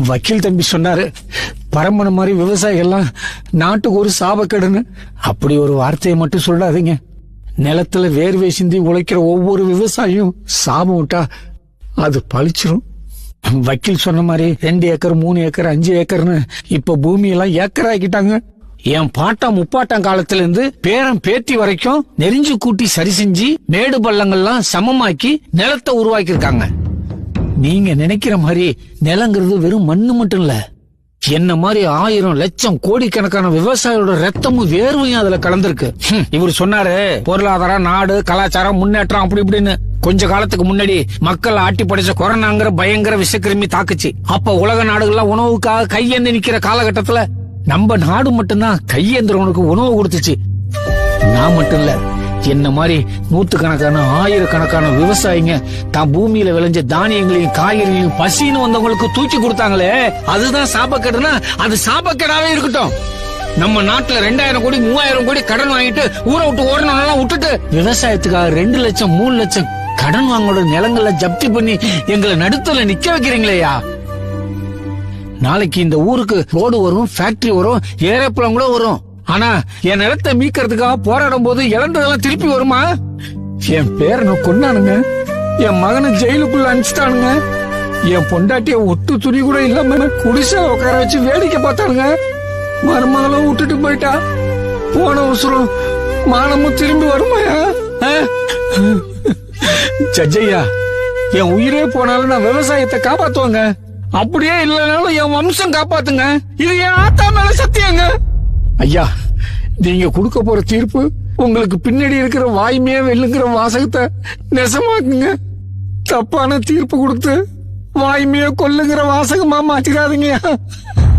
வக்கீல் தம்பி சொன்னாரு பரம்பரை மாதிரி விவசாயிகள்லாம் நாட்டுக்கு ஒரு சாபக்கேடுன்னு. அப்படி ஒரு வார்த்தையை மட்டும் சொல்லாதீங்க. நிலத்துல வேர்வை சிந்தி உழைக்கிற ஒவ்வொரு விவசாயியும் சாபம் விட்டா அது பழிச்சிரும். வக்கீல் சொன்ன மாதிரி ரெண்டு ஏக்கர் மூணு ஏக்கர் அஞ்சு ஏக்கர்னு இப்ப பூமியெல்லாம் ஏக்கர் ஆக்கிட்டாங்க என் பாட்டம் முப்பாட்டம் காலத்துல இருந்து பேரன் பேத்தி வரைக்கும் நெறிஞ்சு கூட்டி சரி செஞ்சு மேடு பள்ளங்கள்லாம் சமமாக்கி நிலத்தை உருவாக்கி இருக்காங்க நீங்க நினைக்கிற மாதிரி நிலங்கிறது வெறும் மண்ணு மட்டும் இல்ல. என்ன மாதிரி ஆயிரம் லட்சம் கோடிக்கணக்கான விவசாயியோட ரத்தமும் வேர்வையும் அதுல கலந்திருக்கு. இவர் சொன்னாரு பொருளாதாரம் நாடு கலாச்சாரம் முன்னேற்றம் அப்படி இப்படின்னு. கொஞ்ச காலத்துக்கு முன்னாடி மக்கள் ஆட்டி படைச்ச கொரோனாங்கிற பயங்கர விஷக்கிருமி தாக்குச்சு. அப்ப உலக நாடுகள்லாம் உணவுக்காக கையேந்து நிக்கிற காலகட்டத்துல நம்ம நாடு மட்டும்தான் கையேந்திரவனுக்கு உணவு கொடுத்துச்சு. நான் மட்டும் இல்ல என்ன மாதிரி நூத்துக்கணக்கான ஆயிரக்கணக்கான விவசாயிங்க தான் பூமியில விளைஞ்ச தானியங்களையும் காய்கறிகளையும் பசின்னு வந்தவங்களுக்கு தூக்கி கொடுத்தாங்களே அதுதான் சாபக்கேடுனா அது சாபக்கேடாவே இருக்கட்டும். நம்ம நாட்டுல ரெண்டாயிரம் கோடி மூவாயிரம் கோடி கடன் வாங்கிட்டு ஊரை விட்டு ஓடணும் விட்டுட்டு விவசாயத்துக்காக ரெண்டு லட்சம் மூணு லட்சம் கடன் வாங்களோட நிலங்களை ஜப்தி பண்ணி எங்களை நடுத்துல நிக்க வைக்கிறீங்களேயா நாளைக்கு இந்த ஊருக்கு ரோடு வரும் ஃபேக்டரி வரும் ஏரோப்ளேன் கூட வரும். ஆனா என் நிலத்தை மீக்கிறதுக்காக போராடும் போது இழந்ததெல்லாம் திருப்பி வருமா? என் பேர் நான் கொண்டானுங்க என் மகனை ஜெயிலுக்குள்ள அனுப்பிச்சிட்டானுங்க. என் பொண்டாட்டிய ஒட்டு துணி கூட இல்லாம குடிசை உட்கார வச்சு வேடிக்கை பார்த்தானுங்க. மருமகளும் விட்டுட்டு போயிட்டா. போன உசுரம் மானமும் திரும்பி வருமாயா ஆ? என் உயிரே போனாலும் நான் விவசாயத்தை காப்பாத்துவாங்க. அப்படியே இல்லைனாலும் என் வம்சம் காப்பாத்துங்க. இது என் ஆத்தா மேல சத்தியங்க. ஐயா நீங்க கொடுக்க போற தீர்ப்பு உங்களுக்கு பின்னாடி இருக்கிற வாய்மையே வெல்லுங்கிற வாசகத்தை நெசமாக்குங்க. தப்பான தீர்ப்பு கொடுத்து வாய்மையை கொல்லுங்கிற வாசகமா மாத்திராதீங்கய்யா